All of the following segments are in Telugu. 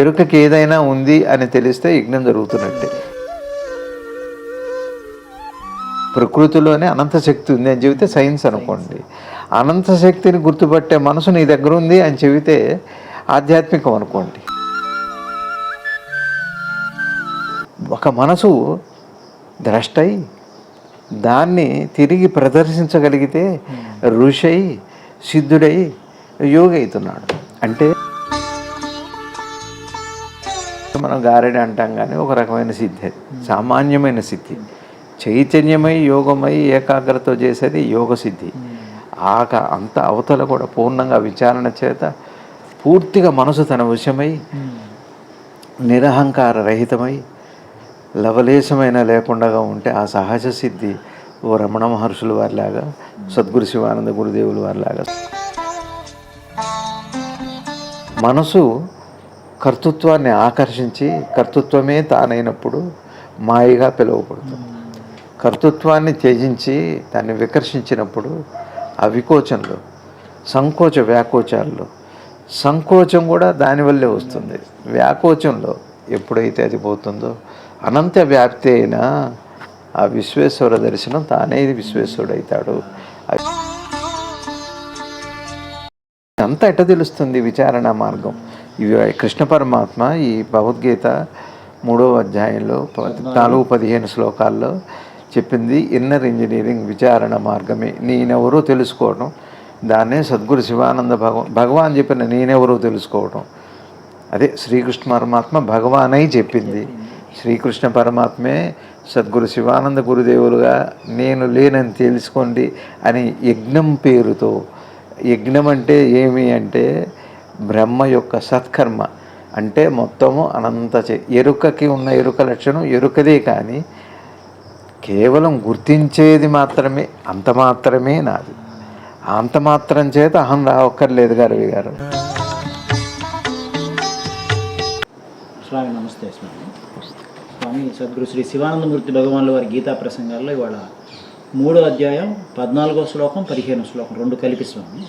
ఎరుకకి ఏదైనా ఉంది అని తెలిస్తే యజ్ఞం జరుగుతున్నట్టే. ప్రకృతిలోనే అనంత శక్తి ఉంది అని చెబితే సైన్స్ అనుకోండి. అనంత శక్తిని గుర్తుపట్టే మనసు నీ దగ్గర ఉంది అని చెబితే ఆధ్యాత్మికం అనుకోండి. ఒక మనసు ద్రష్టై దాన్ని తిరిగి ప్రదర్శించగలిగితే ఋషై సిద్ధుడై యోగి అవుతున్నాడు అంటే మనం గారెడి అంటాం కానీ ఒక రకమైన సిద్ధి అది. సామాన్యమైన సిద్ధి. చైతన్యమై యోగమై ఏకాగ్రత చేసేది యోగ సిద్ధి. ఆక అంత అవతల కూడా పూర్ణంగా విచారణ చేత పూర్తిగా మనసు తన విషయమై నిరహంకార రహితమై లవలేశమైన లేకుండా ఉంటే ఆ సహజ సిద్ధి ఓ రమణ మహర్షుల వారిలాగా సద్గురు శివానంద గురుదేవుల వారిలాగా. మనసు కర్తృత్వాన్ని ఆకర్షించి కర్తృత్వమే తానైనప్పుడు మాయగా పిలువబడుతుంది. కర్తృత్వాన్ని త్యజించి దాన్ని వికర్షించినప్పుడు ఆ వికోచంలో సంకోచ వ్యాకోచాల్లో సంకోచం కూడా దానివల్లే వస్తుంది. వ్యాకోచంలో ఎప్పుడైతే అది పోతుందో అనంత వ్యాప్తి అయినా ఆ విశ్వేశ్వర దర్శనం తానే విశ్వేశ్వరుడు అవుతాడు అంతా ఎట్ట తెలుస్తుంది విచారణ మార్గం? ఇవి కృష్ణ పరమాత్మ ఈ భగవద్గీత మూడవ అధ్యాయంలో ప- నాలుగు పదిహేను శ్లోకాల్లో చెప్పింది ఇన్నర్ ఇంజనీరింగ్ విచారణ మార్గమే. నేనెవరో తెలుసుకోవడం దాన్నే సద్గురు శివానంద భగవాన్ భగవాన్ చెప్పిన నేనెవరో తెలుసుకోవడం అదే శ్రీకృష్ణ పరమాత్మ భగవానై చెప్పింది. శ్రీకృష్ణ పరమాత్మే సద్గురు శివానంద గురుదేవులుగా నేను లేనని తెలుసుకోండి అని యజ్ఞం పేరుతో. యజ్ఞం అంటే ఏమి అంటే బ్రహ్మ యొక్క సత్కర్మ. అంటే మొత్తము అనంత చే- ఎరుకకి ఉన్న ఎరుక లక్షణం ఎరుకదే కానీ కేవలం గుర్తించేది మాత్రమే అంత మాత్రమే నాది. అంత మాత్రం చేత అహం రావక్కర్లేదు గారు గారు. స్వామి నమస్తే స్వామి. స్వామి సద్గురు శ్రీ శివానందమూర్తి భగవాన్ల వారి గీతా ప్రసంగాల్లో ఇవాళ మూడో అధ్యాయం పద్నాలుగో శ్లోకం పదిహేను శ్లోకం రెండు కలిపి స్వామి.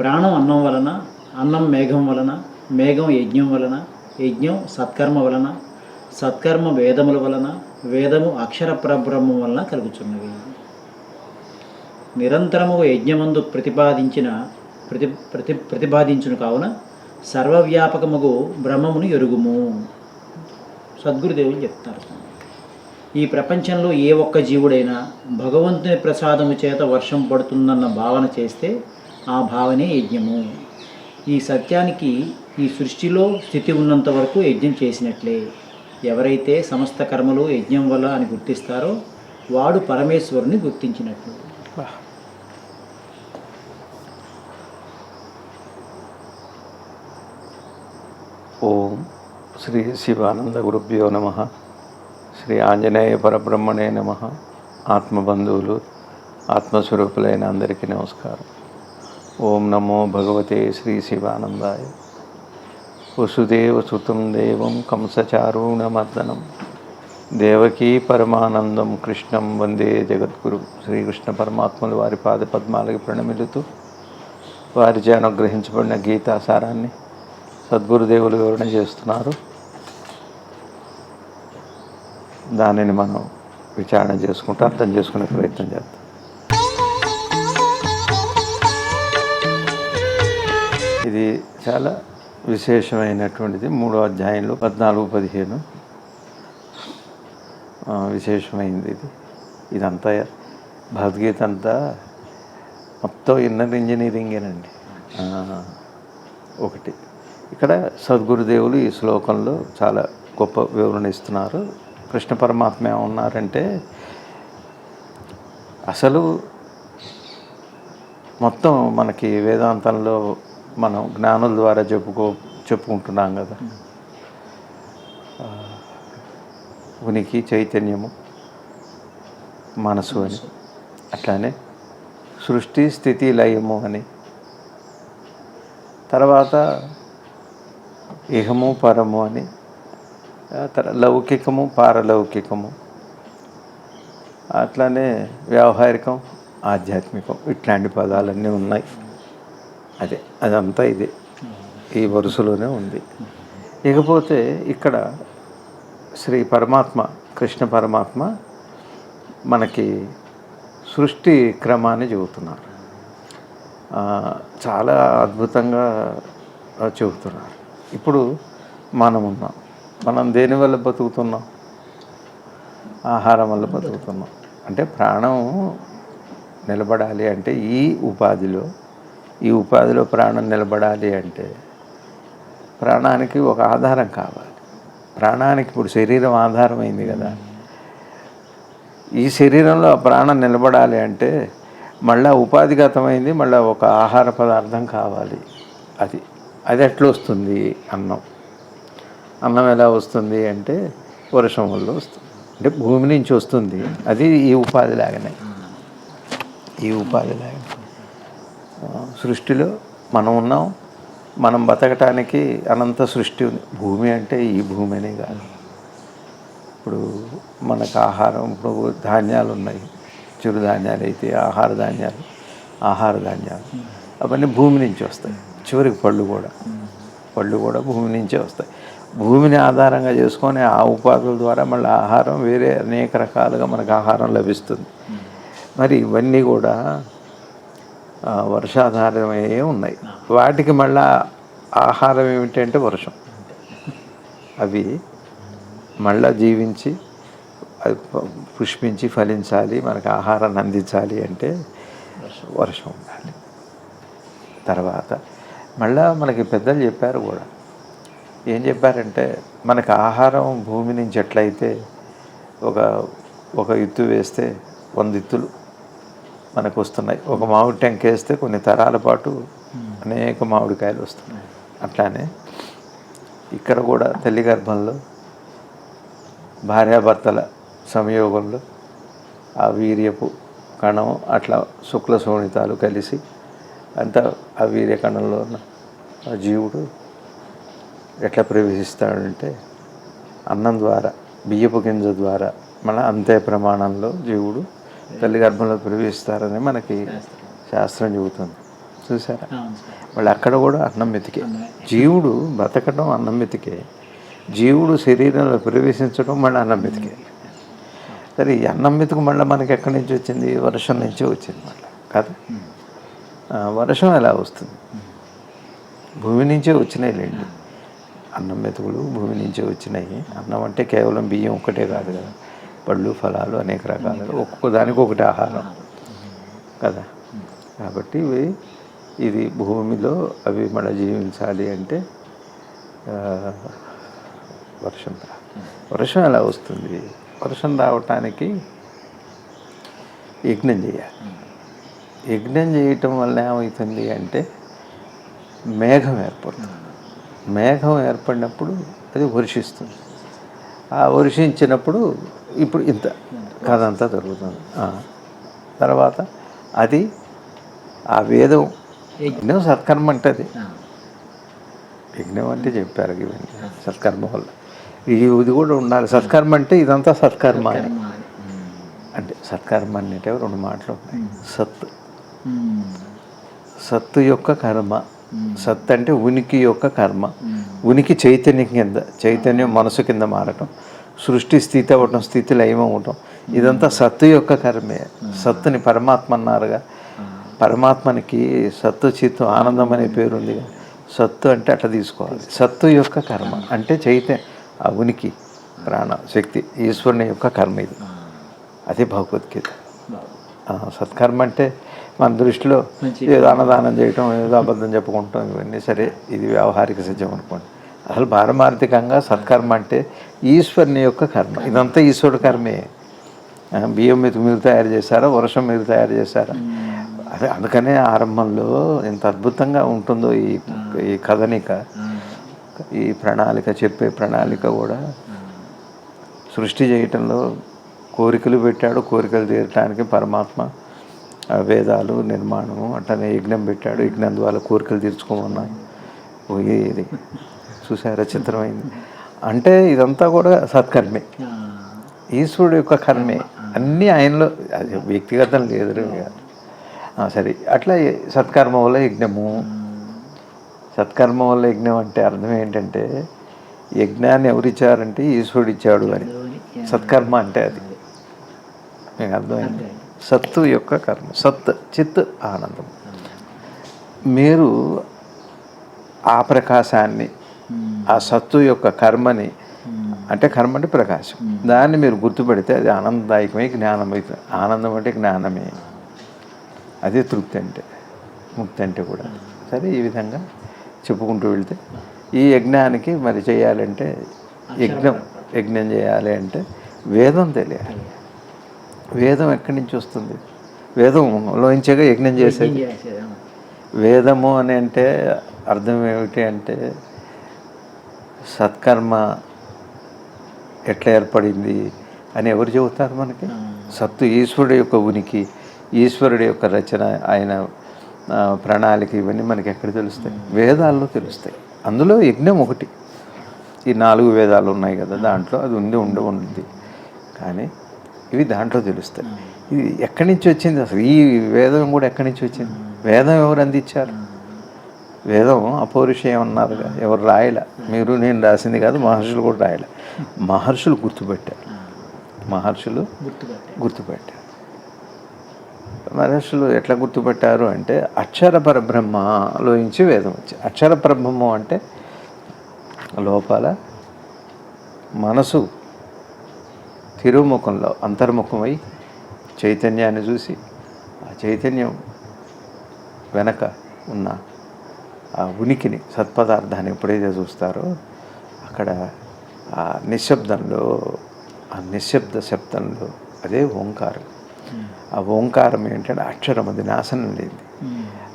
ప్రాణం అన్నం వలన అన్నం మేఘం వలన మేఘం యజ్ఞం వలన యజ్ఞం సత్కర్మ వలన సత్కర్మ వేదముల వలన వేదము అక్షర పరబ్రహ్మం వలన కలుగుచున్నవి. నిరంతరము యజ్ఞమందు ప్రతిపాదించిన ప్రతి ప్రతి ప్రతిపాదించును కావున సర్వవ్యాపకముగు బ్రహ్మమును ఎరుగుము. సద్గురుదేవులు చెప్తారు. ఈ ప్రపంచంలో ఏ ఒక్క జీవుడైనా భగవంతుని ప్రసాదము చేత వర్షం పడుతుందన్న భావన చేస్తే ఆ భావనే యజ్ఞము. ఈ సత్యానికి ఈ సృష్టిలో స్థితి ఉన్నంత వరకు యజ్ఞం చేసినట్లే. ఎవరైతే సమస్త కర్మలు యజ్ఞం వల్ల అని గుర్తిస్తారో వాడు పరమేశ్వరుని గుర్తించినట్లు. ఓం శ్రీ శివానంద గురుభ్యో నమ శ్రీ ఆంజనేయ పరబ్రహ్మణే నమ ఆత్మబంధువులు ఆత్మస్వరూపులైన అందరికీ నమస్కారం. ఓం నమో భగవతే శ్రీ శివానందాయ. వసుదేవ సుతం దేవం కంసచారుణమర్దనం. దేవకీ పరమానందం కృష్ణం వందే జగద్గురు. శ్రీకృష్ణ పరమాత్మలు వారి పాద పద్మాలకి ప్రణమిలుతూ వారిచే అనుగ్రహించబడిన గీతాసారాన్ని సద్గురుదేవులు వివరణ చేస్తున్నారు. దానిని మనం విచారణ చేసుకుంటూ అర్థం చేసుకునే ప్రయత్నం చేద్దాం. ఇది చాలా విశేషమైనటువంటిది. మూడో అధ్యాయంలో పద్నాలుగు పదిహేను. విశేషమైంది ఇది. ఇదంతా భగవద్గీత అంతా మొత్తం ఇన్నర్ ఇంజనీరింగేనండి ఒకటి. ఇక్కడ సద్గురుదేవులు ఈ శ్లోకంలో చాలా గొప్ప వివరణ ఇస్తున్నారు. కృష్ణ పరమాత్మ ఏమన్నారంటే అసలు మొత్తం మనకి వేదాంతంలో మనం జ్ఞానుల ద్వారా చెప్పుకో చెప్పుకుంటున్నాం కదా. ఉనికి చైతన్యము మనసు అని. అట్లానే సృష్టి స్థితి లయము అని. తర్వాత ఇహము పరము అని. లౌకికము పారలౌకికము. అట్లానే వ్యావహారికం ఆధ్యాత్మికం. ఇట్లాంటి పదాలన్నీ ఉన్నాయి. అదే అదంతా ఇదే. ఈ వరుసలోనే ఉంది. ఇకపోతే ఇక్కడ శ్రీ పరమాత్మ కృష్ణ పరమాత్మ మనకి సృష్టి క్రమాన్ని చెబుతున్నారు. చాలా అద్భుతంగా చెబుతున్నారు. ఇప్పుడు మనం ఉన్నాం మనం దేని వల్ల బతుకుతున్నాం? ఆహారం వల్ల బతుకుతున్నాం. అంటే ప్రాణం నిలబడాలి అంటే ఈ ఉపాధిలో ఈ ఉపాధిలో ప్రాణం నిలబడాలి అంటే ప్రాణానికి ఒక ఆధారం కావాలి. ప్రాణానికి ఇప్పుడు శరీరం ఆధారమైంది కదా. ఈ శరీరంలో ఆ ప్రాణం నిలబడాలి అంటే మళ్ళా ఉపాధిగతమైంది మళ్ళీ ఒక ఆహార పదార్థం కావాలి. అది అది ఎట్లా వస్తుంది అన్నం? అన్నం ఎలా వస్తుంది అంటే వర్షం వల్ల వస్తుంది. అంటే భూమి నుంచి వస్తుంది. అది ఈ ఉపాధి లాగానే ఈ ఉపాధి లాగానే సృష్టిలో మనం ఉన్నాం మనం బతకటానికి అనంత సృష్టి ఉంది. భూమి అంటే ఈ భూమి అనే కాదు. ఇప్పుడు మనకు ఆహారం ఇప్పుడు ధాన్యాలు ఉన్నాయి. చిరుధాన్యాలు అయితే ఆహార ధాన్యాలు ఆహార ధాన్యాలు. అవన్నీ భూమి నుంచి వస్తాయి. చివరికి పళ్ళు కూడా. పళ్ళు కూడా భూమి నుంచే వస్తాయి. భూమిని ఆధారంగా చేసుకొని ఆ ఉపాధుల ద్వారా మళ్ళీ ఆహారం వేరే అనేక రకాలుగా మనకు ఆహారం లభిస్తుంది. మరి ఇవన్నీ కూడా వర్షాధారమయ్యే ఉన్నాయి. వాటికి మళ్ళా ఆహారం ఏమిటంటే వర్షం. అవి మళ్ళా జీవించి అది పుష్పించి ఫలించాలి మనకు ఆహారాన్ని అందించాలి అంటే వర్షం ఉండాలి. తర్వాత మళ్ళా మనకి పెద్దలు చెప్పారు కూడా. ఏం చెప్పారంటే మనకు ఆహారం భూమి నుంచి ఎట్లయితే ఒక ఒక ఇత్తు వేస్తే వంద ఇత్తులు మనకు వస్తున్నాయి ఒక మామిడి టెంక వేస్తే కొన్ని తరాల పాటు అనేక మామిడికాయలు వస్తున్నాయి. అట్లానే ఇక్కడ కూడా తల్లి గర్భంలో భార్యాభర్తల సంయోగంలో ఆ వీర్యపు కణం అట్లా శుక్ల శోణితాలు కలిసి అంతా ఆ వీర్య కణంలో ఉన్న ఆ జీవుడు ఎట్లా ప్రవేశిస్తాడంటే అన్నం ద్వారా బియ్యపు గింజ ద్వారా మన అంతే ప్రమాణంలో జీవుడు తల్లి గర్భంలో ప్రవేశిస్తారని మనకి శాస్త్రం చెబుతుంది. చూసారా వాళ్ళు అక్కడ కూడా అన్నం మెతికే జీవుడు బతకడం అన్నం మెతికే జీవుడు శరీరంలో ప్రవేశించడం మళ్ళీ అన్నం మెతికే సరే ఈ అన్నం మెతుకు మళ్ళీ మనకి ఎక్కడి నుంచి వచ్చింది? వర్షం నుంచే వచ్చింది మళ్ళీ. కదా? వర్షం ఎలా వస్తుంది? భూమి నుంచే వచ్చినాయి లేండి. అన్నం మెతుకులు భూమి నుంచే వచ్చినాయి. అన్నం అంటే కేవలం బియ్యం ఒక్కటే కాదు కదా. పళ్ళు ఫలాలు అనేక రకాలుగా ఒక్కొక్క దానికి ఒకటి ఆహారం. కదా? కాబట్టి ఇవి ఇది భూమిలో అవి మళ్ళీ జీవించాలి అంటే వర్షం రా. వర్షం ఎలా వస్తుంది? వర్షం రావటానికి యజ్ఞం చేయాలి. యజ్ఞం చేయటం వల్ల ఏమవుతుంది అంటే మేఘం ఏర్పడుతుంది. మేఘం ఏర్పడినప్పుడు అది వర్షిస్తుంది. ఆ వర్షించినప్పుడు ఇప్పుడు ఇంత కథ అంతా జరుగుతుంది. ఆ, తర్వాత అది ఆ వేదం యజ్ఞం సత్కర్మ అంటది యజ్ఞం అంటే చెప్పారు ఇవన్నీ. సత్కర్మ వల్ల. ఇది ఇది కూడా ఉండాలి. సత్కర్మ అంటే ఇదంతా సత్కర్మ అని. అంటే సత్కర్మ అంటే రెండు మాటలు ఉన్నాయి. సత్. సత్తు. యొక్క కర్మ. సత్ అంటే ఉనికి యొక్క కర్మ. ఉనికి చైతన్యం కింద చైతన్యం మనసు కింద మారటం. సృష్టి స్థితి అవ్వటం స్థితి లయం అవ్వటం ఇదంతా సత్తు యొక్క కర్మే. సత్తుని పరమాత్మ అన్నారుగా. పరమాత్మనికి సత్తు చిత్తు ఆనందం అనే పేరు ఉంది. సత్తు అంటే అట్లా తీసుకోవాలి. సత్తు యొక్క కర్మ అంటే చైతన్య ఆ ఉనికి ప్రాణ శక్తి ఈశ్వరుని యొక్క కర్మ ఇది. అదే భగవద్గీత. సత్కర్మ అంటే మన దృష్టిలో ఏదో అన్నదానం చేయటం ఏదో అబద్ధం చెప్పుకుంటాం ఇవన్నీ సరే. ఇది వ్యవహారిక సత్యం అనుకోండి. అసలు పారమార్థికంగా సత్కర్మ అంటే ఈశ్వరుని యొక్క కర్మ. ఇదంతా ఈశ్వరుడు కర్మే. బియ్యం మీద మీరు తయారు చేశారా వర్షం మీరు తయారు చేశారా? అదే అందుకనే ఆరంభంలో ఎంత అద్భుతంగా ఉంటుందో ఈ ఈ కథనిక. ఈ ప్రణాళిక చెప్పే ప్రణాళిక కూడా సృష్టి చేయటంలో కోరికలు పెట్టాడు. కోరికలు తీరటానికి పరమాత్మ వేదాలు నిర్మాణము అట్లనే యజ్ఞం పెట్టాడు. యజ్ఞం ద్వారా కోరికలు తీర్చుకోమన్నాయి పోయేది చూసారా చిత్రమైంది. అంటే ఇదంతా కూడా సత్కర్మే. ఈశ్వరుడు యొక్క కర్మే. అన్నీ ఆయనలో అది వ్యక్తిగతం లేదు సరే. అట్లా సత్కర్మ వల్ల యజ్ఞము? సత్కర్మ వల్ల యజ్ఞం అంటే అర్థం ఏంటంటే యజ్ఞాన్ని ఎవరిచ్చారంటే ఈశ్వరుడు ఇచ్చాడు అని. సత్కర్మ అంటే అది. మీకు అర్థమైంది. సత్తు యొక్క కర్మ. సత్ చిత్ ఆనందం. మీరు ఆ ప్రకాశాన్ని ఆ సత్తు యొక్క కర్మని అంటే కర్మ అంటే ప్రకాశం. దాన్ని మీరు గుర్తుపెడితే అది ఆనందదాయకమే జ్ఞానం అవుతుంది ఆనందం అంటే జ్ఞానమే. అదే తృప్తి అంటే ముక్తి అంటే కూడా. సరే ఈ విధంగా చెప్పుకుంటూ వెళ్తే ఈ యజ్ఞానికి మరి చేయాలంటే యజ్ఞం యజ్ఞం చేయాలి అంటే వేదం తెలియాలి. వేదం ఎక్కడి నుంచి వస్తుంది? వేదంలోంచేగా యజ్ఞం చేసేది. యజ్ఞం చేసేది, అవును. వేదము అని అంటే అర్థం ఏమిటి అంటే సత్కర్మ ఎట్లా ఏర్పడింది అని ఎవరు చెబుతారు మనకి? సత్తు ఈశ్వరుడు యొక్క ఉనికి ఈశ్వరుడు యొక్క రచన ఆయన ప్రణాళిక ఇవన్నీ మనకి ఎక్కడ తెలుస్తాయి? వేదాల్లో తెలుస్తాయి. అందులో యజ్ఞం ఒకటి. ఈ నాలుగు వేదాలు ఉన్నాయి కదా దాంట్లో అది ఉండి ఉండి ఉంటుంది కానీ ఇవి దాంట్లో తెలుస్తాయి. ఇది ఎక్కడి నుంచి వచ్చింది? అసలు ఈ వేదం కూడా ఎక్కడి నుంచి వచ్చింది? వేదం ఎవరు అందించారు? వేదం అపౌరుషేయం అన్నారుగా ఎవరు రాయలే. మీరు నేను రాసింది కాదు మహర్షులు కూడా రాయలే. మహర్షులు గుర్తుపెట్టారు. మహర్షులు గుర్తుపట్టే గుర్తుపెట్టారు. మహర్షులు ఎట్లా గుర్తుపెట్టారు అంటే అక్షర పరబ్రహ్మలో నుంచి వేదం వచ్చింది అక్షర పరబ్రహ్మం అంటే లోపల మనసు తిరుముఖంలో అంతర్ముఖమై చైతన్యాన్ని చూసి ఆ చైతన్యం వెనక ఉన్న ఉనికిని సత్పదార్థాన్ని ఎప్పుడైతే చూస్తారో అక్కడ ఆ నిశ్శబ్దంలో ఆ నిశ్శబ్ద శబ్దంలో అదే ఓంకారం. ఆ ఓంకారం ఏంటంటే అక్షరం అది నాశనం లేనిది.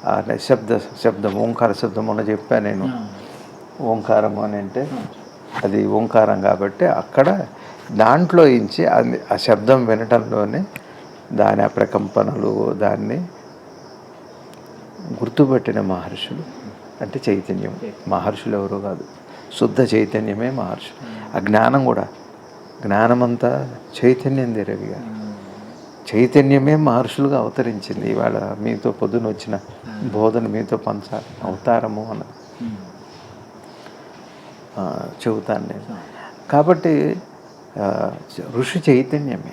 ఆ నిశ్శబ్ద శబ్దం ఓంకార శబ్దం మొన్న చెప్పాను నేను. ఓంకారం అని అంటే అది ఓంకారం కాబట్టి అక్కడ దాంట్లో ఇంచి అది ఆ శబ్దం వినటంలోనే దాని ఆ ప్రకంపనలు దాన్ని గుర్తుపెట్టిన మహర్షులు. అంటే చైతన్యం. మహర్షులు ఎవరో కాదు. శుద్ధ చైతన్యమే మహర్షులు. ఆ జ్ఞానం కూడా. జ్ఞానమంతా చైతన్యం దేరవిగా చైతన్యమే మహర్షులుగా అవతరించింది. ఇవాళ మీతో పొద్దున వచ్చిన బోధన మీతో పంచాలి అవతారము అన్న చెబుతాను నేను. కాబట్టి ఋషి చైతన్యమే.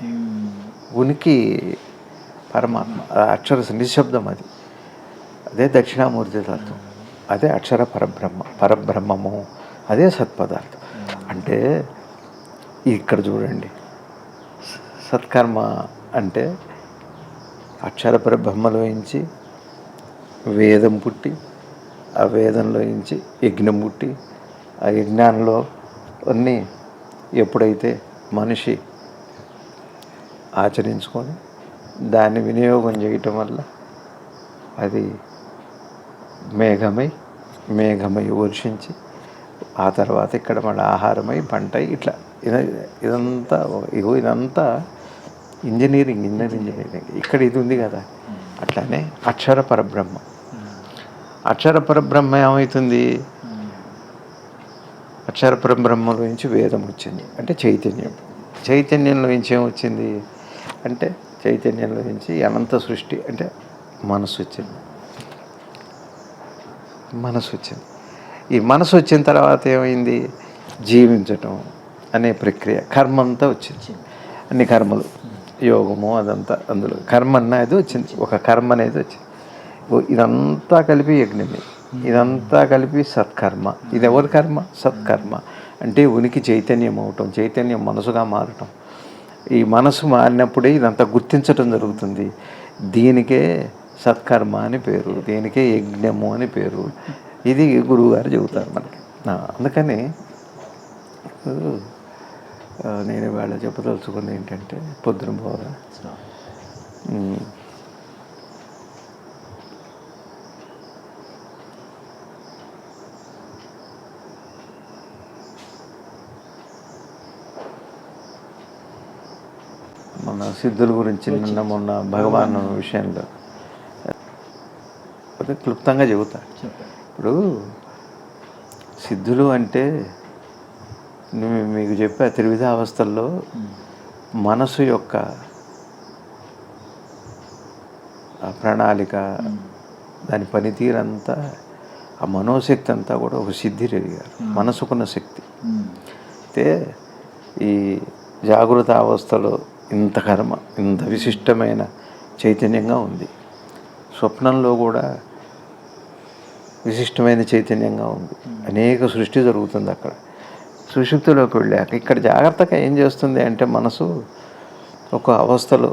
ఉనికి పరమాత్మ. అక్షర నిశ్శబ్దం అది. అదే దక్షిణామూర్తి తత్వం. అదే అక్షర పరబ్రహ్మ పరబ్రహ్మము అదే సత్పదార్థం. అంటే ఇక్కడ చూడండి సత్కర్మ అంటే అక్షర పరబ్రహ్మలోంచి వేదం పుట్టి ఆ వేదంలోంచి యజ్ఞం పుట్టి ఆ యజ్ఞానంలో అన్నీ ఎప్పుడైతే మనిషి ఆచరించుకొని దాన్ని వినియోగం చేయటం వల్ల అది మేఘమై మేఘమై వర్షించి ఆ తర్వాత ఇక్కడ మళ్ళీ ఆహారమై పంట అయి ఇట్లా ఇదంతా ఇగో ఇదంతా ఇంజనీరింగ్ ఇన్నర్ ఇంజనీరింగ్. ఇక్కడ ఇది ఉంది కదా. అట్లానే అక్షర పరబ్రహ్మ. అక్షర పరబ్రహ్మ ఏమవుతుంది అక్షర పరబ్రహ్మలో నుంచి వేదం వచ్చింది. అంటే చైతన్యం. చైతన్యంలో నుంచి ఏమొచ్చింది అంటే చైతన్యంలో నుంచి అనంత సృష్టి అంటే మనసు వచ్చింది. మనసు వచ్చింది ఈ మనసు వచ్చిన తర్వాత ఏమైంది? జీవించటం అనే ప్రక్రియ కర్మ అంతా వచ్చింది. అన్ని కర్మలు యోగము అదంతా అందులో. కర్మ అనేది వచ్చింది. ఒక కర్మ అనేది వచ్చింది. ఇదంతా కలిపి యజ్ఞమే. ఇదంతా కలిపి సత్కర్మ. ఇది ఎవరి కర్మ? సత్కర్మ. అంటే ఉనికి చైతన్యం అవటం చైతన్యం మనసుగా మారటం. ఈ మనసు మారినప్పుడే ఇదంతా గుర్తించటం జరుగుతుంది. దీనికే సత్కర్మ అని పేరు దీనికే యజ్ఞము అని పేరు. ఇది గురువుగారు చెబుతారు మనకి. అందుకని నేను ఇవాళ చెప్పదలుచుకుంది ఏంటంటే పొద్దున బోధ ఉమ్, మన సిద్ధుల గురించి నిన్న మొన్న భగవాన్ విషయంలో. అదే క్లుప్తంగా చెబుతా. ఇప్పుడు సిద్ధులు అంటే మీకు చెప్పే త్రివిధ అవస్థల్లో మనసు యొక్క ఆ ప్రణాళిక దాని పనితీరంతా ఆ మనోశక్తి అంతా కూడా ఒక సిద్ధి రేగారు మనసుకున్న శక్తి. అయితే ఈ జాగృత అవస్థలో ఇంత కర్మ ఇంత విశిష్టమైన చైతన్యంగా ఉంది. స్వప్నంలో కూడా విశిష్టమైన చైతన్యంగా ఉంది. అనేక సృష్టి జరుగుతుంది అక్కడ. సుషుప్తిలోకి వెళ్ళాక ఇక్కడ జాగ్రత్తగా ఏం చేస్తుంది అంటే మనసు ఒక అవస్థలో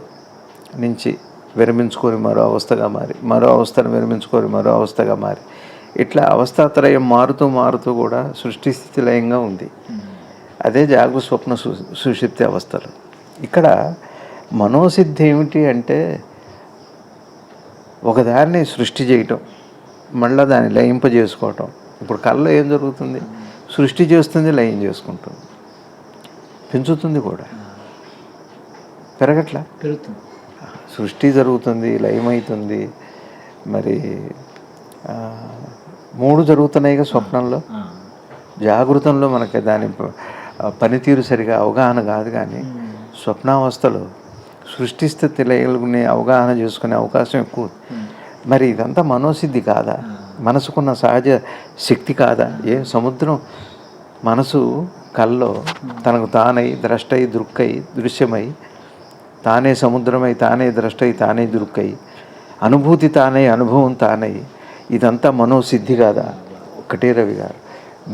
నుంచి విరమించుకొని మరో అవస్థగా మారి మరో అవస్థను విరమించుకొని మరో అవస్థగా మారి. ఇట్లా అవస్థాత్రయం మారుతూ మారుతూ కూడా సృష్టి స్థితి లయంగా ఉంది. అదే జాగు స్వప్న సుషుప్తి సుషిప్తి అవస్థలు. ఇక్కడ మనోసిద్ధి ఏమిటి అంటే ఒకదాన్ని సృష్టి చేయటం. మళ్ళీ దాన్ని లయింపజేసుకోవటం ఇప్పుడు కళ్ళలో ఏం జరుగుతుంది? సృష్టి చేస్తుంది లయం చేసుకుంటుంది. పెంచుతుంది కూడా. పెరగట్లా? పెరుగుతుంది. సృష్టి జరుగుతుంది లయమవుతుంది మరి మూడు జరుగుతున్నాయిగా స్వప్నంలో. జాగృతంలో మనకి దాని పనితీరు సరిగా అవగాహన కాదు కానీ స్వప్నావస్థలో సృష్టి స్థితి లయల్ని అవగాహన చేసుకునే అవకాశం ఎక్కువ. మరి ఇదంతా మనోసిద్ధి కాదా? మనసుకున్న సహజ శక్తి కాదా? ఏ సముద్రం మనసు కల్లో తనకు తానై ద్రష్టై దృక్కై దృశ్యమై తానే సముద్రమై తానే ద్రష్టై తానే దృక్కై అనుభూతి తానై అనుభవం తానై ఇదంతా మనోసిద్ధి కాదా? ఒకటే రవి గారు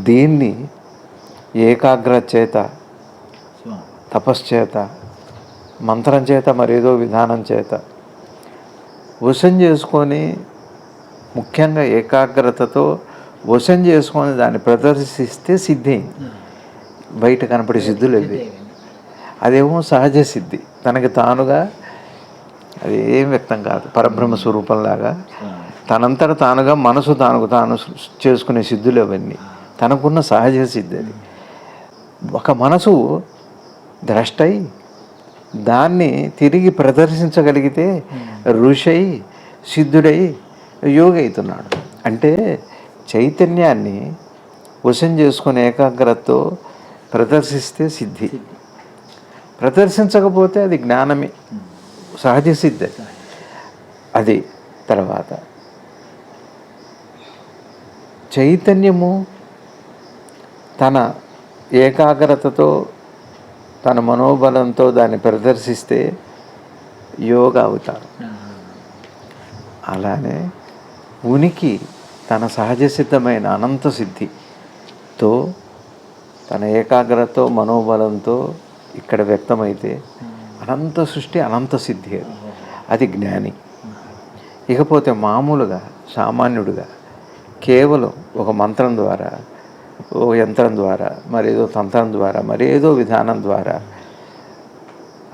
దీన్ని ఏకాగ్ర చేత తపశ్చేత మంత్రం చేత మరేదో విధానం చేత వశం చేసుకొని ముఖ్యంగా ఏకాగ్రతతో వశం చేసుకొని దాన్ని ప్రదర్శిస్తే సిద్ధి అయింది. బయట కనపడే సిద్ధులు ఇవి అదేమో సహజ సిద్ధి. తనకి తానుగా అది ఏం వ్యక్తం కాదు. పరబ్రహ్మ స్వరూపంలాగా తనంతట తానుగా మనసు తానుకు తాను చేసుకునే సిద్ధులు అవన్నీ. తనకున్న సహజ సిద్ధి అది. ఒక మనసు ద్రష్టై దాన్ని తిరిగి ప్రదర్శించగలిగితే ఋషై సిద్ధుడై యోగి అవుతున్నాడు అంటే చైతన్యాన్ని వశం చేసుకునే ఏకాగ్రతతో ప్రదర్శిస్తే సిద్ధి. ప్రదర్శించకపోతే అది జ్ఞానమే. సహజ సిద్ధి. అది. అది తర్వాత. చైతన్యము తన ఏకాగ్రతతో తన మనోబలంతో దాన్ని ప్రదర్శిస్తే యోగా అవుతారు అలానే ఉనికి తన సహజ సిద్ధమైన అనంత సిద్ధితో తన ఏకాగ్రతతో మనోబలంతో ఇక్కడ వ్యక్తమైతే అనంత సృష్టి అనంత సిద్ధి అది. అది జ్ఞాని. ఇకపోతే మామూలుగా సామాన్యుడుగా కేవలం ఒక మంత్రం ద్వారా ఓ యంత్రం ద్వారా మరేదో తంత్రం ద్వారా మరేదో విధానం ద్వారా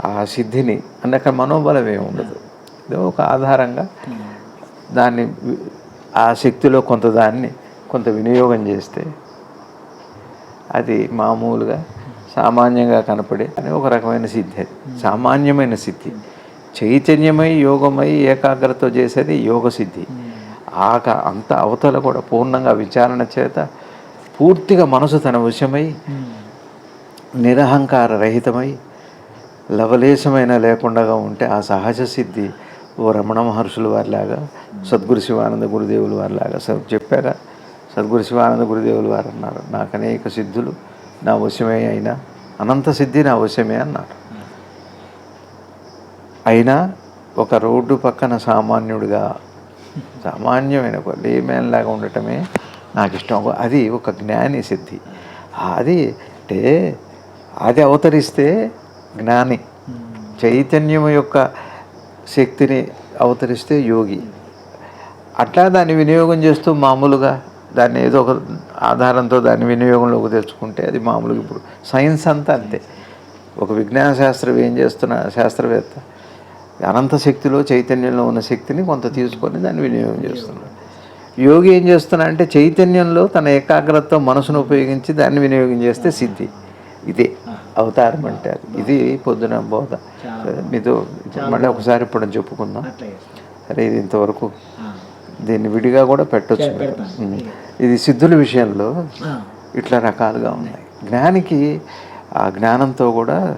ఆ సిద్ధిని అంటే అక్కడ మనోబలం ఏమి ఉండదు. ఏదో ఒక ఆధారంగా దాన్ని ఆ శక్తిలో కొంత దాన్ని కొంత వినియోగం చేస్తే అది మామూలుగా సామాన్యంగా కనపడే అని ఒక రకమైన సిద్ధి అది. సామాన్యమైన సిద్ధి. చైతన్యమై యోగమై ఏకాగ్రత చేసేది యోగ సిద్ధి. ఆక అంత అవతల కూడా పూర్ణంగా విచారణ చేత పూర్తిగా మనసు తన వశమై నిరహంకార రహితమై లవలేశమైన లేకుండా ఉంటే ఆ సహజ సిద్ధి ఓ రమణ మహర్షుల వారిలాగా సద్గురు శివానంద గురుదేవులు వారిలాగా. స- చెప్పాక సద్గురు శివానంద గురుదేవులు వారు అన్నారు నాకు అనేక సిద్ధులు నా వశమే అయినా అనంత సిద్ధి నా వశమే అన్నారు. అయినా ఒక రోడ్డు పక్కన సామాన్యుడిగా సామాన్యమైన లేమ్యాన్ లాగా ఉండటమే నాకు ఇష్టం అది ఒక జ్ఞాని సిద్ధి. అది అంటే అది అవతరిస్తే జ్ఞాని. చైతన్యం యొక్క శక్తిని అవతరిస్తే యోగి. అట్లా దాన్ని వినియోగం చేస్తూ మామూలుగా దాన్ని ఏదో ఒక ఆధారంతో దాన్ని వినియోగంలోకి తెచ్చుకుంటే అది మామూలుగా ఇప్పుడు సైన్స్ అంతా అంతే. ఒక విజ్ఞాన శాస్త్రం ఏం చేస్తున్న శాస్త్రవేత్త అనంత శక్తిలో చైతన్యంలో ఉన్న శక్తిని కొంత తీసుకొని దాన్ని వినియోగం చేస్తున్నాడు. యోగి ఏం చేస్తున్నా అంటే చైతన్యంలో తన ఏకాగ్రతతో మనసును ఉపయోగించి దాన్ని వినియోగం చేస్తే సిద్ధి. ఇదే అవతారం అంటే అది ఇది పొద్దున బోధ. మీతో మళ్ళీ ఒకసారి ఇప్పుడు చెప్పుకుందాం. సరే ఇది ఇంతవరకు. దీన్ని విడిగా కూడా పెట్టొచ్చు. ఇది సిద్ధుల విషయంలో. ఇట్లా రకాలుగా ఉన్నాయి. జ్ఞానికి ఆ జ్ఞానంతో కూడా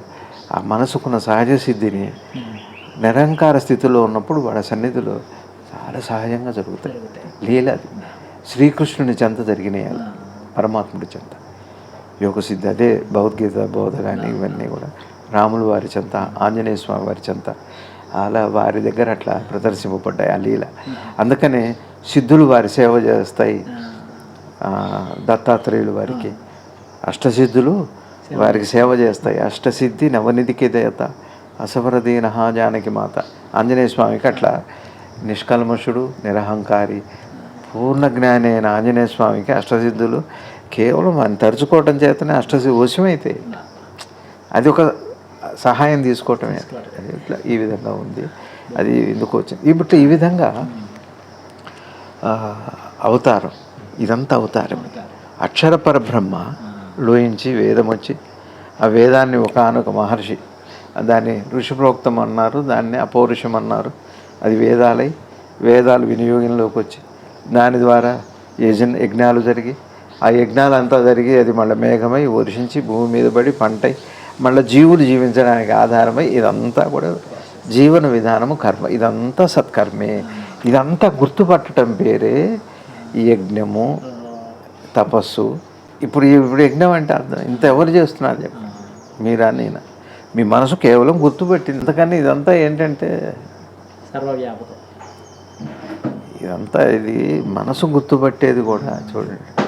ఆ మనసుకున్న సహజ సిద్ధిని నిరంకార స్థితిలో ఉన్నప్పుడు వాళ్ళ సన్నిధిలో చాలా సహజంగా జరుగుతాయి. లీల అది. శ్రీకృష్ణుని చెంత జరిగినాయి పరమాత్ముడి చెంత. యోగ సిద్ధి అదే భగవద్గీత బోధ కానీ ఇవన్నీ కూడా. రాములు వారి చెంత ఆంజనేయ స్వామి వారి చెంత. అలా వారి దగ్గర అట్లా ప్రదర్శింపబడ్డాయి ఆ లీల. అందుకనే సిద్ధులు వారి సేవ చేస్తాయి. దత్తాత్రేయులు వారికి. అష్టసిద్ధులు వారికి సేవ చేస్తాయి. అష్టసిద్ధి నవనిధికి దేవత. అసవరదీన జానకి మాత. ఆంజనేయ స్వామికి అట్లా నిష్కల్మషుడు నిరహంకారి పూర్ణ జ్ఞాని అయిన ఆంజనేయ స్వామికి అష్టసిద్ధులు. కేవలం ఆయన తరుచుకోవటం చేతనే అష్టసిద్ధి వశమైతే అది ఒక సహాయం తీసుకోవటమే. అది ఇట్లా ఈ విధంగా ఉంది. అది ఎందుకు వచ్చింది? ఇప్పుడు ఈ విధంగా అవతారం. ఇదంతా అవతారం. అక్షర పరబ్రహ్మ లోయించి వేదం వచ్చి ఆ వేదాన్ని ఒకనొక మహర్షి దాన్ని ఋషిప్రోక్తం అన్నారు దాన్ని అపౌరుషం అన్నారు. అది వేదాలై వేదాలు వినియోగంలోకి వచ్చి దాని ద్వారా యజన యజ్ఞాలు జరిగి ఆ యజ్ఞాలంతా జరిగి అది మళ్ళీ మేఘమై వర్షించి భూమి మీద పడి పంటై మళ్ళీ జీవులు జీవించడానికి ఆధారమై ఇదంతా కూడా జీవన విధానము కర్మ. ఇదంతా సత్కర్మే. ఇదంతా గుర్తుపట్టడం పేరే ఈ యజ్ఞము తపస్సు. ఇప్పుడు ఇప్పుడు యజ్ఞం అంటే అర్థం. ఇంత ఎవరు చేస్తున్నారు చెప్పు మీరా నేను? మీ మనసు కేవలం గుర్తుపెట్టింది. ఇంతకని ఇదంతా ఏంటంటే సర్వవ్యాపకం. ఇదంతా ఇది మనసు గుర్తుపట్టేది కూడా చూడండి.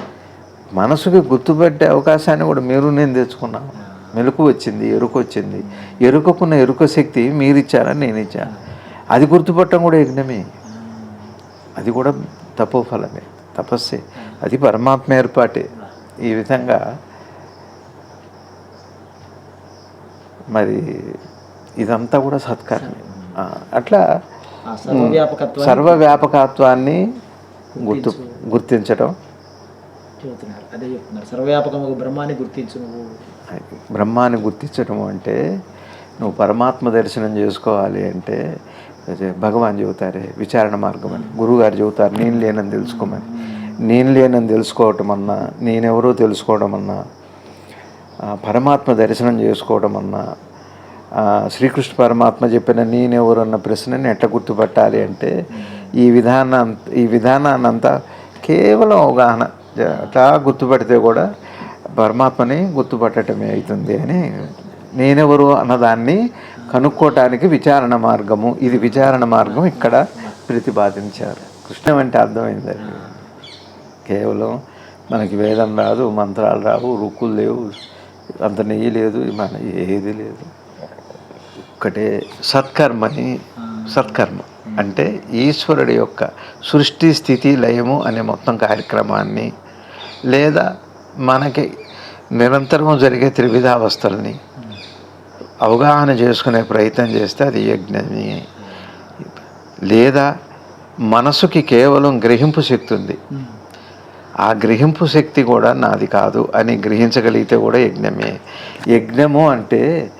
మనసుకి గుర్తుపట్టే అవకాశాన్ని కూడా మీరు నేను తెచ్చుకున్నాను. మెలకు వచ్చింది ఎరుకు వచ్చింది. ఎరుకకున్న ఎరుక శక్తి మీరు ఇచ్చారని నేను ఇచ్చాను. అది గుర్తుపట్టడం కూడా యజ్ఞమే. అది కూడా తపోఫలమే తపస్సే. అది పరమాత్మ ఏర్పాటే. ఈ విధంగా మరి ఇదంతా కూడా సత్కారమే. అట్లా సర్వవ్యాపకత్వాన్ని గుర్తు గుర్తించడం చెబుతున్నారు. అదే చెప్తున్నారు. సర్వవ్యాపకము బ్రహ్మాన్ని గుర్తించు నువ్వు. బ్రహ్మాన్ని గుర్తించడం అంటే నువ్వు పరమాత్మ దర్శనం చేసుకోవాలి అంటే భగవాన్ చెబుతారే విచారణ మార్గం అని. గురువుగారు చెబుతారు నేను లేనని తెలుసుకోమని. నేను లేనని తెలుసుకోవటం అన్నా నేనెవరో తెలుసుకోవడం అన్నా పరమాత్మ దర్శనం చేసుకోవడం అన్నా శ్రీకృష్ణ పరమాత్మ చెప్పిన నేనెవరు అన్న ప్రశ్నని ఎట్ట గుర్తుపట్టాలి అంటే ఈ విధానం ఈ విధానాన్ని అంతా కేవలం అవగాహన అట్లా గుర్తుపడితే కూడా పరమాత్మని గుర్తుపట్టడమే అవుతుంది అని నేనెవరు అన్నదాన్ని కనుక్కోవటానికి విచారణ మార్గము ఇది విచారణ మార్గం ఇక్కడ ప్రతిపాదించారు. కృష్ణం అంటే అర్థమైందండి కేవలం మనకి వేదం రాదు మంత్రాలు రావు రుక్కులు లేవు అంత నెయ్యి లేదు మన ఏది లేదు. ఒక్కటే సత్కర్మని సత్కర్మ. అంటే ఈశ్వరుడి యొక్క సృష్టి స్థితి లయము అనే మొత్తం కార్యక్రమాన్ని లేదా మనకి నిరంతరం జరిగే త్రివిధావస్థల్ని అవగాహన చేసుకునే ప్రయత్నం చేస్తే అది యజ్ఞమే. లేదా మనసుకి కేవలం గ్రహింపు శక్తి ఉంది. ఆ గ్రహింపు శక్తి కూడా నాది కాదు అని గ్రహించగలిగితే కూడా యజ్ఞమే. యజ్ఞము అంటే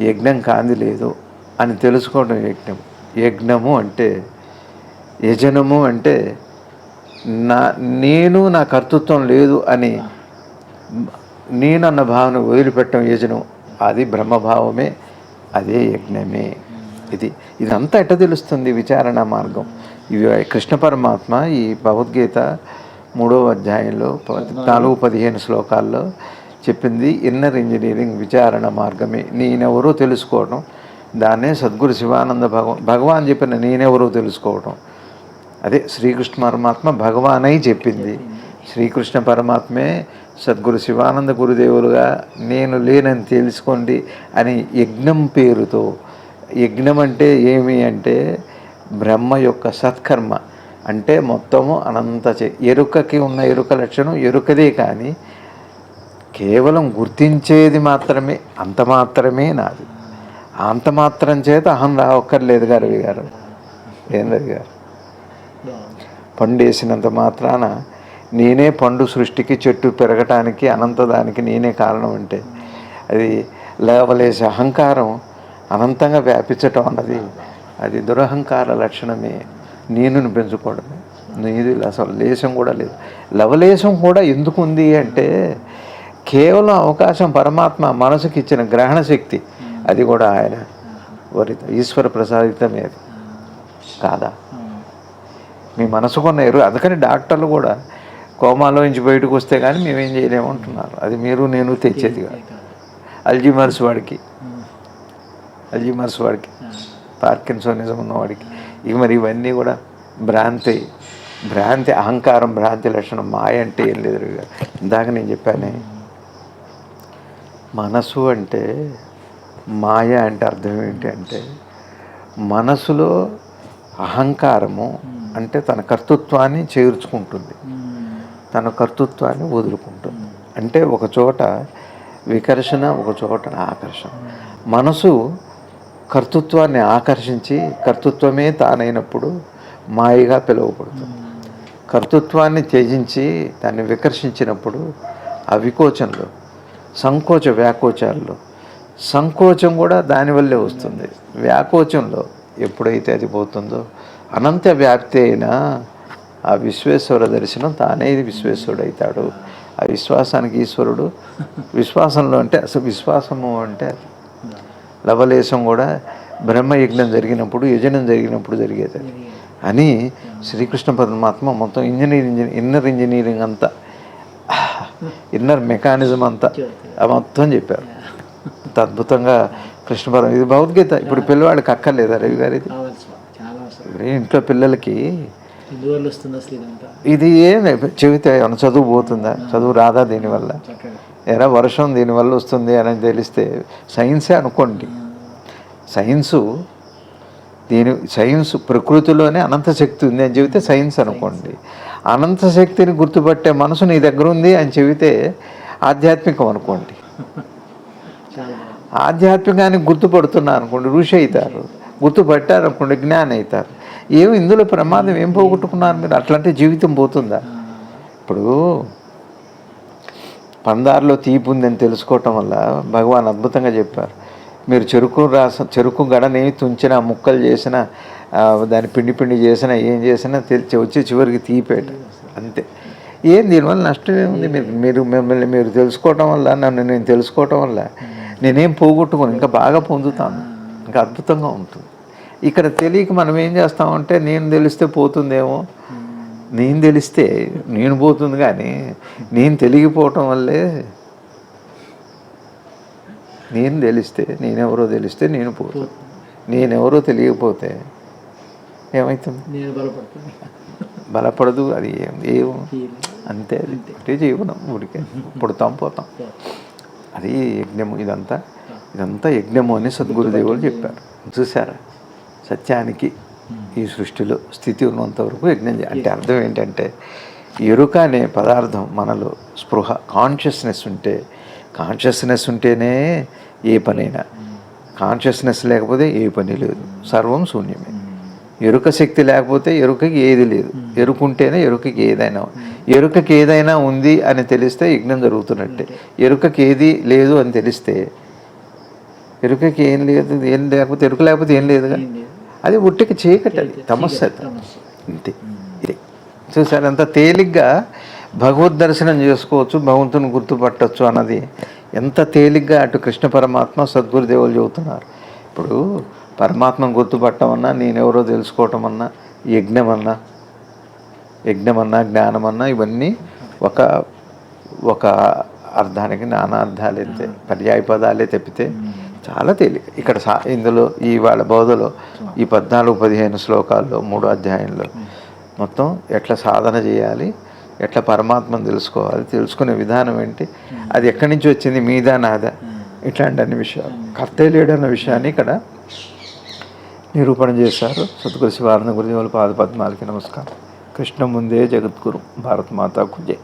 యజ్ఞం కాంది లేదు అని తెలుసుకోవడం యజ్ఞం. యజ్ఞము అంటే యజనము అంటే నా నేను నా కర్తృత్వం లేదు అని నేనన్న భావన వదిలిపెట్టడం యజనం. అది బ్రహ్మభావమే అదే యజ్ఞమే. ఇది ఇదంతా ఎట్ట తెలుస్తుంది విచారణ మార్గం? ఇవి కృష్ణ పరమాత్మ ఈ భగవద్గీత మూడవ అధ్యాయంలో నాలుగు పదిహేను శ్లోకాల్లో చెప్పింది ఇన్నర్ ఇంజనీరింగ్ విచారణ మార్గమే. నేనెవరో తెలుసుకోవడం దాన్నే సద్గురు శివానంద భగవ భగవాన్ చెప్పిన నేనెవరో తెలుసుకోవడం అదే శ్రీకృష్ణ పరమాత్మ భగవానై చెప్పింది. శ్రీకృష్ణ పరమాత్మే సద్గురు శివానంద గురుదేవులుగా నేను లేనని తెలుసుకోండి అని యజ్ఞం పేరుతో. యజ్ఞం అంటే ఏమి అంటే బ్రహ్మ యొక్క సత్కర్మ. అంటే మొత్తము అనంత చే ఎరుకకి ఉన్న ఎరుక లక్షణం ఎరుకదే కానీ కేవలం గుర్తించేది మాత్రమే అంత మాత్రమే నాది. అంత మాత్రం చేత అహం రావక్కర్లేదు గారు గారు. ఏం రవి గారు? పండేసినంత మాత్రాన నేనే పండు సృష్టికి చెట్టు పెరగటానికి అనంతదానికి నేనే కారణం అంటే అది లేవలేసే అహంకారం అనంతంగా వ్యాపించటం అన్నది అది దురహంకార లక్షణమే. నేనును పెంచుకోవడమే. నీది అసలు లేశం కూడా లేదు. లవలేశం కూడా ఎందుకు ఉంది అంటే కేవలం అవకాశం పరమాత్మ మనసుకి ఇచ్చిన గ్రహణ శక్తి అది కూడా ఆయన వరిత ఈశ్వర ప్రసాదితమే అది. కాదా? మీ మనసుకున్న ఎరువు. అందుకని డాక్టర్లు కూడా కోమాలో నుంచి బయటకు వస్తే కానీ మేమేం చేయలేమంటున్నారు. అది మీరు నేను తెచ్చేది కాదు. అల్జీమర్స్ వాడికి. అల్జీమర్స్ వాడికి. పార్కిన్సోనిజం ఉన్నవాడికి. ఇవి మరి ఇవన్నీ కూడా భ్రాంతి. భ్రాంతి అహంకారం భ్రాంతి లక్షణం మాయ అంటే ఏం లేదు ఇందాక నేను చెప్పానే మనసు అంటే మాయ అంటే అర్థం ఏంటి అంటే మనసులో అహంకారము అంటే తన కర్తృత్వాన్ని చేర్చుకుంటుంది. తన కర్తృత్వాన్ని వదులుకుంటుంది. అంటే ఒక చోట వికర్షణ ఒక చోట ఆకర్షణ. మనసు కర్తృత్వాన్ని ఆకర్షించి కర్తృత్వమే తానైనప్పుడు మాయగా పిలువబడుతుంది. కర్తృత్వాన్ని త్యజించి దాన్ని వికర్షించినప్పుడు ఆ వికోచంలో సంకోచ వ్యాకోచాల్లో సంకోచం కూడా దానివల్లే వస్తుంది వ్యాకోచంలో ఎప్పుడైతే అది పోతుందో అనంత వ్యాప్తి అయినా ఆ విశ్వేశ్వర దర్శనం తానే విశ్వేశ్వరుడు అవుతాడు ఆ విశ్వాసానికి ఈశ్వరుడు విశ్వాసంలో అంటే అసలు విశ్వాసము అంటే అది. లవలేశం కూడా బ్రహ్మయజ్ఞం జరిగినప్పుడు యజనం జరిగినప్పుడు జరిగేది అది. అని శ్రీకృష్ణ పరమాత్మ మొత్తం ఇంజనీరింగ్ ఇన్నర్ ఇంజనీరింగ్ అంతా ఇన్నర్ మెకానిజం అంతా. మొత్తం చెప్పారు. అంత అద్భుతంగా కృష్ణ పరమ ఇది భగవద్గీత. ఇప్పుడు పిల్లవాడికి అక్కర్లేదా రవి గారు ఇది? ఇంట్లో పిల్లలకి ఇది ఏం చెబితే ఏమన్నా చదువు పోతుందా? చదువు రాదా దీనివల్ల ఎరా వర్షం దీనివల్ల వస్తుంది అని తెలిస్తే సైన్సే అనుకోండి. సైన్సు దీని సైన్స్ ప్రకృతిలోనే అనంత శక్తి ఉంది అని చెబితే సైన్స్ అనుకోండి. అనంత శక్తిని గుర్తుపట్టే మనసు నీ దగ్గర ఉంది అని చెబితే ఆధ్యాత్మికం అనుకోండి. ఆధ్యాత్మికానికి గుర్తుపడుతున్నారు అనుకోండి ఋషి అవుతారు గుర్తుపట్టారు అనుకోండి జ్ఞానం అవుతారు. ఏమి ఇందులో ప్రమాదం ఏం పోగొట్టుకున్నారు మీరు? అట్లాంటి జీవితం పోతుందా? ఇప్పుడు పందారులో తీపి ఉందని తెలుసుకోవటం వల్ల భగవాన్ అద్భుతంగా చెప్పారు. మీరు చెరుకు రాస చెరుకు గడని తుంచిన ముక్కలు చేసిన దాన్ని పిండి పిండి చేసినా ఏం చేసినా తెలిసి వచ్చి చివరికి తీపేట. అంతే. ఏం దీనివల్ల నష్టం ఏముంది? మీరు మీరు మిమ్మల్ని మీరు తెలుసుకోవటం వల్ల నన్ను నేను తెలుసుకోవటం వల్ల నేనేం పోగొట్టుకోను. ఇంకా బాగా పొందుతాను. ఇంకా అద్భుతంగా ఉంటుంది. ఇక్కడ తెలియక మనం ఏం చేస్తామంటే నేను తెలిస్తే పోతుందేమో? నేను తెలిస్తే నేను పోతుంది కానీ నేను తెలియకపోవటం వల్లే నేను తెలిస్తే నేనెవరో తెలిస్తే నేను పోతాను. నేనెవరో తెలియకపోతే ఏమవుతుంది నేను బలపడదు అది ఏం అంతే అది. ఒకటే జీవనం ఊరికే. పుడతాం పోతాం. అది యజ్ఞము ఇదంతా. ఇదంతా యజ్ఞము అని సద్గురుదేవులు చెప్పారు. చూసారా సత్యానికి ఈ సృష్టిలో స్థితి ఉన్నంత వరకు యజ్ఞం అంటే అర్థం ఏంటంటే ఎరుక అనే పదార్థం మనలో స్పృహ కాన్షియస్నెస్ ఉంటే కాన్షియస్నెస్ ఉంటేనే ఏ పనైనా. కాన్షియస్నెస్ లేకపోతే ఏ పని లేదు. సర్వం శూన్యమే. ఎరుక శక్తి లేకపోతే ఎరుకకి ఏది లేదు. ఎరుకుంటేనే ఎరుకకి ఏదైనా ఎరుకకి ఏదైనా ఉంది అని తెలిస్తే యజ్ఞం జరుగుతున్నట్టే. ఎరుకకి ఏది లేదు అని తెలిస్తే ఎరుకకి ఏం లేదు ఏం లేకపోతే ఎరుక లేకపోతే ఏం లేదుగా. అది ఉట్టికి చీకటి అది. తమస్సు. అంతే. ఇది. చూసారు అంత తేలిగ్గా భగవద్ దర్శనం చేసుకోవచ్చు భగవంతుని గుర్తుపట్టచ్చు అన్నది. ఎంత తేలిగ్గా అటు కృష్ణ పరమాత్మ సద్గురుదేవులు చెబుతున్నారు. ఇప్పుడు పరమాత్మను గుర్తుపట్టమన్నా నేనెవరో తెలుసుకోవటం అన్నా యజ్ఞం అన్నా యజ్ఞమన్నా జ్ఞానమన్నా ఇవన్నీ ఒక ఒక అర్థానికి నానా అర్థాలు అంతే. పర్యాయ పదాలే తప్పితే చాలా తేలిక. ఇక్కడ సా ఇందులో ఈ వాళ్ళ బోధలో ఈ పద్నాలుగు పదిహేను శ్లోకాల్లో మూడో అధ్యాయంలో మొత్తం ఎట్లా సాధన చేయాలి ఎట్లా పరమాత్మను తెలుసుకోవాలి తెలుసుకునే విధానం ఏంటి అది ఎక్కడి నుంచి వచ్చింది మీదా నాదా ఇట్లాంటి అన్ని విషయాలు. కర్తే లేడన్న విషయాన్ని ఇక్కడ నిరూపణ చేశారు. సద్గురు శివానంద గురుదేవుల పాద పద్మాలకి నమస్కారం. కృష్ణ ముందే జగద్గురు. భారత్ మాతాకు కుజే